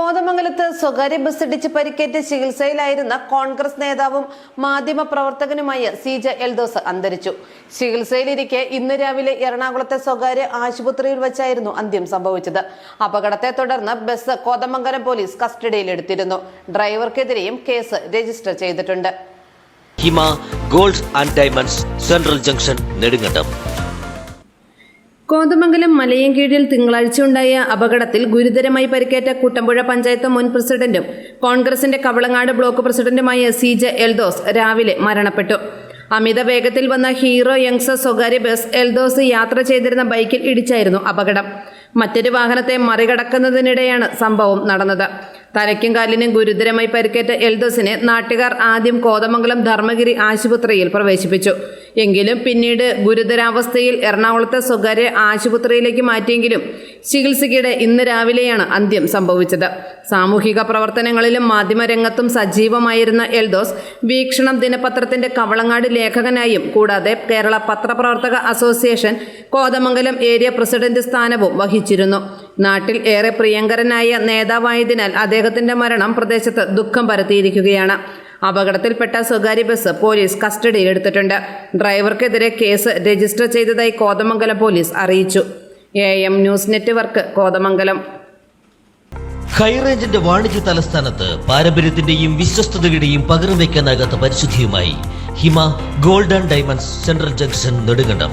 കോതമംഗലത്ത് സ്വകാര്യ ബസ് ഇടിച്ച് പരിക്കേറ്റ് ചികിത്സയിലായിരുന്ന കോൺഗ്രസ് നേതാവും മാധ്യമ പ്രവർത്തകനുമായ സി ജെ എൽദോസ് അന്തരിച്ചു. ചികിത്സയിലിരിക്കെ ഇന്ന് രാവിലെ എറണാകുളത്തെ സ്വകാര്യ ആശുപത്രിയിൽ വെച്ചായിരുന്നു അന്ത്യം സംഭവിച്ചത്. അപകടത്തെ തുടർന്ന് ബസ് കോതമംഗലം പോലീസ് കസ്റ്റഡിയിലെടുത്തിരുന്നു. ഡ്രൈവർക്കെതിരെയും കേസ് രജിസ്റ്റർ ചെയ്തിട്ടുണ്ട്. Hima gold and diamonds central junction Nedumkandam. Kothamangalam മലയൻകീഴിൽ തിങ്കളാഴ്ച ഉണ്ടായ അപകടത്തിൽ ഗുരുതരമായി പരിക്കേറ്റ കുട്ടമ്പുഴ പഞ്ചായത്ത് മുൻ പ്രസിഡന്റും കോൺഗ്രസിന്റെ കവളങ്ങാട് ബ്ലോക്ക് പ്രസിഡന്റുമായ സി ജെ എൽദോസ് രാവിലെ മരണപ്പെട്ടു. അമിത വേഗത്തിൽ വന്ന ഹീറോ യങ്സ സ്വകാര്യ ബസ് എൽദോസ് യാത്ര ചെയ്തിരുന്ന ബൈക്കിൽ ഇടിച്ചായിരുന്നു അപകടം. മറ്റൊരു വാഹനത്തെ മറികടക്കുന്നതിനിടെയാണ് സംഭവം നടന്നത്. തലയ്ക്കും കാലിനും ഗുരുതരമായി പരിക്കേറ്റ എൽദോസിനെ നാട്ടുകാർ ആദ്യം കോതമംഗലം ധർമ്മഗിരി ആശുപത്രിയിൽ പ്രവേശിപ്പിച്ചു. എങ്കിലും പിന്നീട് ഗുരുതരാവസ്ഥയിൽ എറണാകുളത്തെ സ്വകാര്യ ആശുപത്രിയിലേക്ക് മാറ്റിയെങ്കിലും ചികിത്സയ്ക്കിടെ ഇന്ന് രാവിലെയാണ് അന്ത്യം സംഭവിച്ചത്. സാമൂഹിക പ്രവർത്തനങ്ങളിലും മാധ്യമരംഗത്തും സജീവമായിരുന്ന എൽദോസ് വീക്ഷണം ദിനപത്രത്തിന്റെ കവളങ്ങാട് ലേഖകനായും കൂടാതെ കേരള പത്രപ്രവർത്തക അസോസിയേഷൻ കോതമംഗലം ഏരിയ പ്രസിഡന്റ് സ്ഥാനവും വഹിച്ചിരുന്നു. നാട്ടിൽ ഏറെ പ്രിയങ്കരനായ നേതാവായതിനാൽ അദ്ദേഹത്തിന്റെ മരണം പ്രദേശത്ത് ദുഃഖം പരത്തിയിരിക്കുകയാണ്. അപകടത്തിൽപ്പെട്ട സ്വകാര്യ ബസ് പോലീസ് കസ്റ്റഡിയിലെടുത്തിട്ടുണ്ട്. ഡ്രൈവർക്കെതിരെ കേസ് രജിസ്റ്റർ ചെയ്തതായി കോതമംഗലം പോലീസ് അറിയിച്ചു. A M news network Kothamangalam. ഹൈറേഞ്ചിന്റെ വാണിജ്യ തലസ്ഥാനത്ത് പാരമ്പര്യത്തിന്റെയും വിശ്വസ്തതയുടെയും പകരം വയ്ക്കാനാകാത്ത പരിശുദ്ധിയുമായി Hima gold and diamonds central junction Nedumkandam.